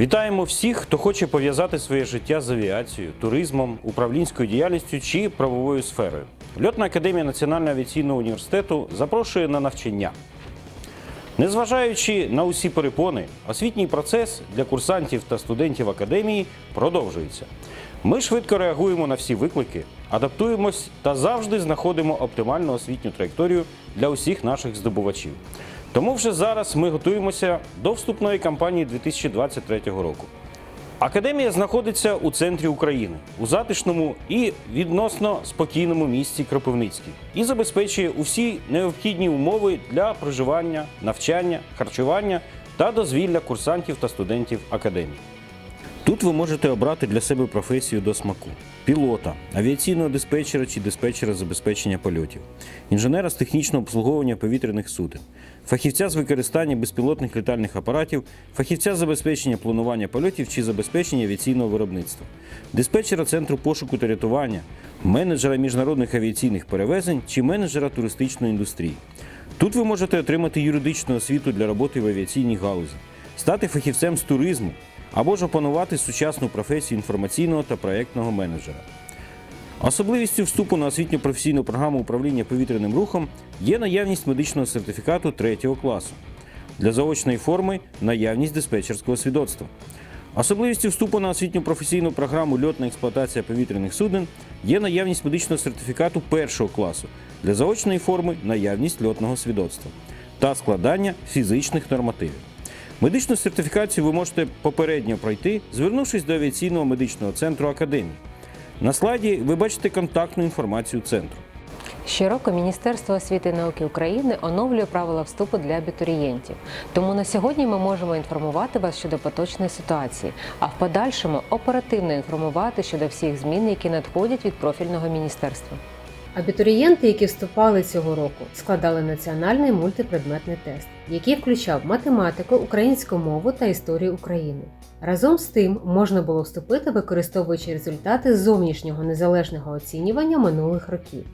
Вітаємо всіх, хто хоче пов'язати своє життя з авіацією, туризмом, управлінською діяльністю чи правовою сферою. Льотна академія Національного авіаційного університету запрошує на навчання. Незважаючи на усі перепони, освітній процес для курсантів та студентів академії продовжується. Ми швидко реагуємо на всі виклики, адаптуємось та завжди знаходимо оптимальну освітню траєкторію для усіх наших здобувачів. Тому вже зараз ми готуємося до вступної кампанії 2023 року. Академія знаходиться у центрі України, у затишному і відносно спокійному місті Кропивницький і забезпечує усі необхідні умови для проживання, навчання, харчування та дозвілля курсантів та студентів академії. Тут ви можете обрати для себе професію до смаку: пілота, авіаційного диспетчера чи диспетчера забезпечення польотів, інженера з технічного обслуговування повітряних суден, фахівця з використання безпілотних літальних апаратів, фахівця забезпечення планування польотів чи забезпечення авіаційного виробництва, диспетчера центру пошуку та рятування, менеджера міжнародних авіаційних перевезень чи менеджера туристичної індустрії. Тут ви можете отримати юридичну освіту для роботи в авіаційній галузі, стати фахівцем з туризму або ж опанувати сучасну професію інформаційного та проєктного менеджера. Особливістю вступу на освітньо-професійну програму управління повітряним рухом є наявність медичного сертифікату 3 класу. Для заочної форми наявність диспетчерського свідоцтва. Особливістю вступу на освітньо-професійну програму льотна експлуатація повітряних суден є наявність медичного сертифікату 1 класу. Для заочної форми наявність льотного свідоцтва та складання фізичних нормативів. Медичну сертифікацію ви можете попередньо пройти, звернувшись до авіаційного медичного центру академії. На слайді ви бачите контактну інформацію центру. Щороку Міністерство освіти і науки України оновлює правила вступу для абітурієнтів. Тому на сьогодні ми можемо інформувати вас щодо поточної ситуації, а в подальшому оперативно інформувати щодо всіх змін, які надходять від профільного міністерства. Абітурієнти, які вступали цього року, складали національний мультипредметний тест, який включав математику, українську мову та історію України. Разом з тим можна було вступити, використовуючи результати зовнішнього незалежного оцінювання минулих років.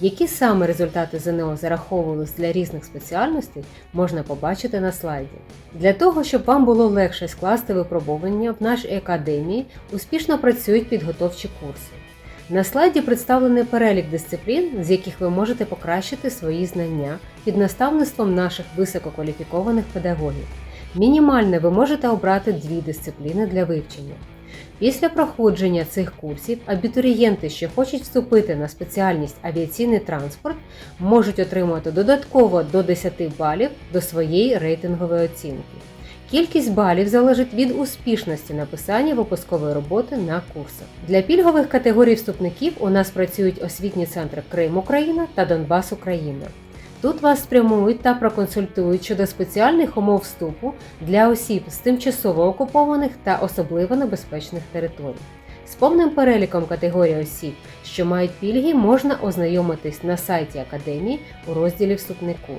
Які саме результати ЗНО зараховувались для різних спеціальностей, можна побачити на слайді. Для того, щоб вам було легше скласти випробування в нашій академії, успішно працюють підготовчі курси. На слайді представлений перелік дисциплін, з яких ви можете покращити свої знання під наставництвом наших висококваліфікованих педагогів. Мінімально ви можете обрати дві дисципліни для вивчення. Після проходження цих курсів абітурієнти, що хочуть вступити на спеціальність авіаційний транспорт, можуть отримати додатково до 10 балів до своєї рейтингової оцінки. Кількість балів залежить від успішності написання випускової роботи на курсах. Для пільгових категорій вступників у нас працюють освітні центри Крим Україна та Донбас Україна. Тут вас спрямують та проконсультують щодо спеціальних умов вступу для осіб з тимчасово окупованих та особливо небезпечних територій. З повним переліком категорій осіб, що мають пільги, можна ознайомитись на сайті Академії у розділі Вступнику.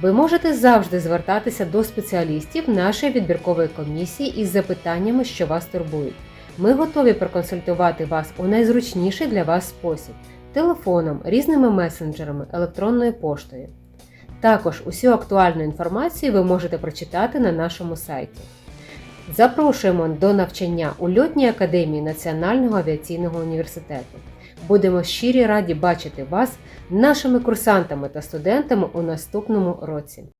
Ви можете завжди звертатися до спеціалістів нашої відбіркової комісії із запитаннями, що вас турбують. Ми готові проконсультувати вас у найзручніший для вас спосіб телефоном, різними месенджерами, електронною поштою. Також усю актуальну інформацію ви можете прочитати на нашому сайті. Запрошуємо до навчання у льотній академії Національного авіаційного університету. Будемо щирі раді бачити вас нашими курсантами та студентами у наступному році.